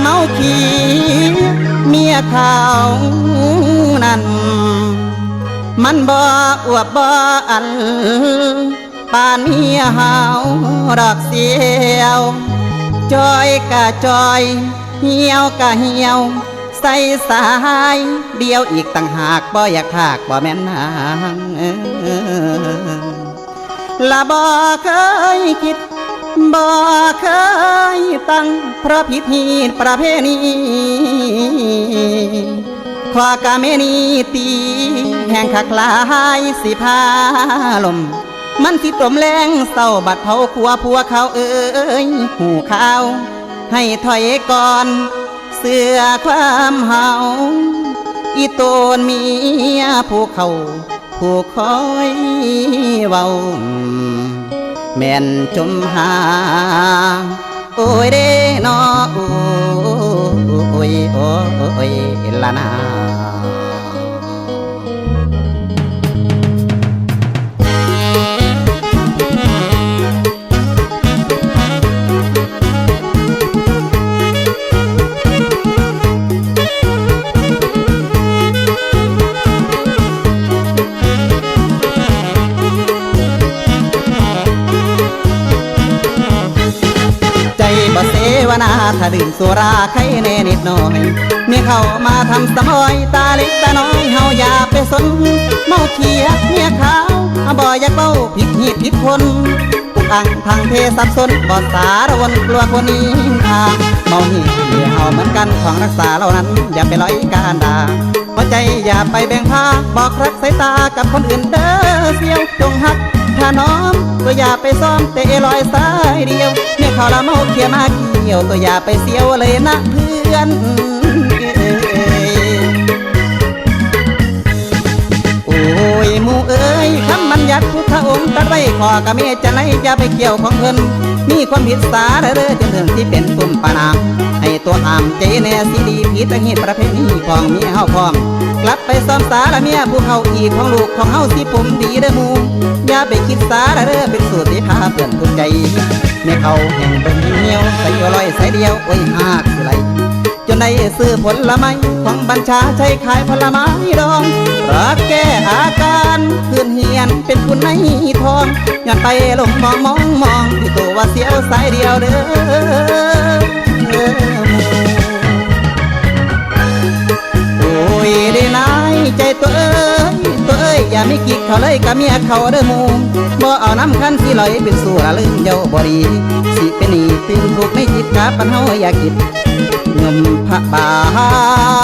เมาขี้เมียเขานั้น มันบ่อวบบ่อันปานเมียหาวดอกเสียวจอยกะจอยเหี่ยวกะเหี่ยว ใส่สายเดียวอีกต่างหากบ่อยากพากบ่แม่นนางละบ่เคยคิด บ่เคยตั้งพระพิธีประเพณีขอกาเมนีตีแห่งคักลายสิพาลม มันสิตมแรงเศร้าบัดเผาขัวผัวเขาเอ้ยหูข้าว ให้ถอยก่อนเสือความเฮาอีโตนเมียผู้เขาผู้คอยเว้า แม่นจมหา ถ้าดื่มสุราใครแน่นิดหน่อยเมีเขามาทำสมอย ตาเล็กตาน้อยเฮาอย่าไปสนเมาเขียเมียขาวบ่อยากเบ้าผิดหีดผิดคนปุกอังทางเพศสับสนบ่สารวนกลัวคนนี้ทาเมาหีเมียเฮาเหมือนกันของรักษาเหล่านั้น อย่าไปร้อยการด่าหัวใจอย่าไปแบ่งพาบอกรักสายตากับคนอื่นเด้อเสียวจงหักถ้าน้อมตัวอย่าไปซ้อมเตะลอยสายเดียว เนี่ยเขาละเมาเขียมาเกี่ยวตัวอย่าไปเสียวเลยนะเพื่อนโอ้ยมูเอ้ยคำบัญญัติพุทธองค์ตัดไว้ขอกะเมจะไหนอย่าไปเกี่ยวของเพิ่น มีความผิดสาเด้อจนถึงที่เป็นตุ่มปานามให้ตัวอามใจแน่สิดีผิดตั้งเหตุประเพณีของเมียเฮาพร้อม กลับไปซ้อมสาละเมียผู้เขาอีกของลูกของเฮาสิผมดีเด้อมูอย่าไปคิดสาระเด้อเป็นสูตรที่พาเพื่อนทุกใจแม่เขาแห่งเบิ่งเหี่ยวใส่อลอยใส่เดียวโอ้ยหากสิไหลจนได้ซื้อผลไม้ของบัญชาใช้ขายผลไม้ดองรักแก้อา เป็นคุณในทองย้อนไปลงมองมองมองที่ตัวว่าเสียวสายเดียวเด้อโอ้ยได้นายใจตัวเอ้ยตัวเอ้ยอย่าไม่กิกเขาเลยกับเมียเขาเด้อมูบ่เอาน้ำคันที่ลอยเป็นสู่ละลืมเจ้าบ่ดีสิเป็นหนี่ตื่นทุกข์ในจิตกาปัญหาอย่าคิดเงิมพระบานสิคอยเอ้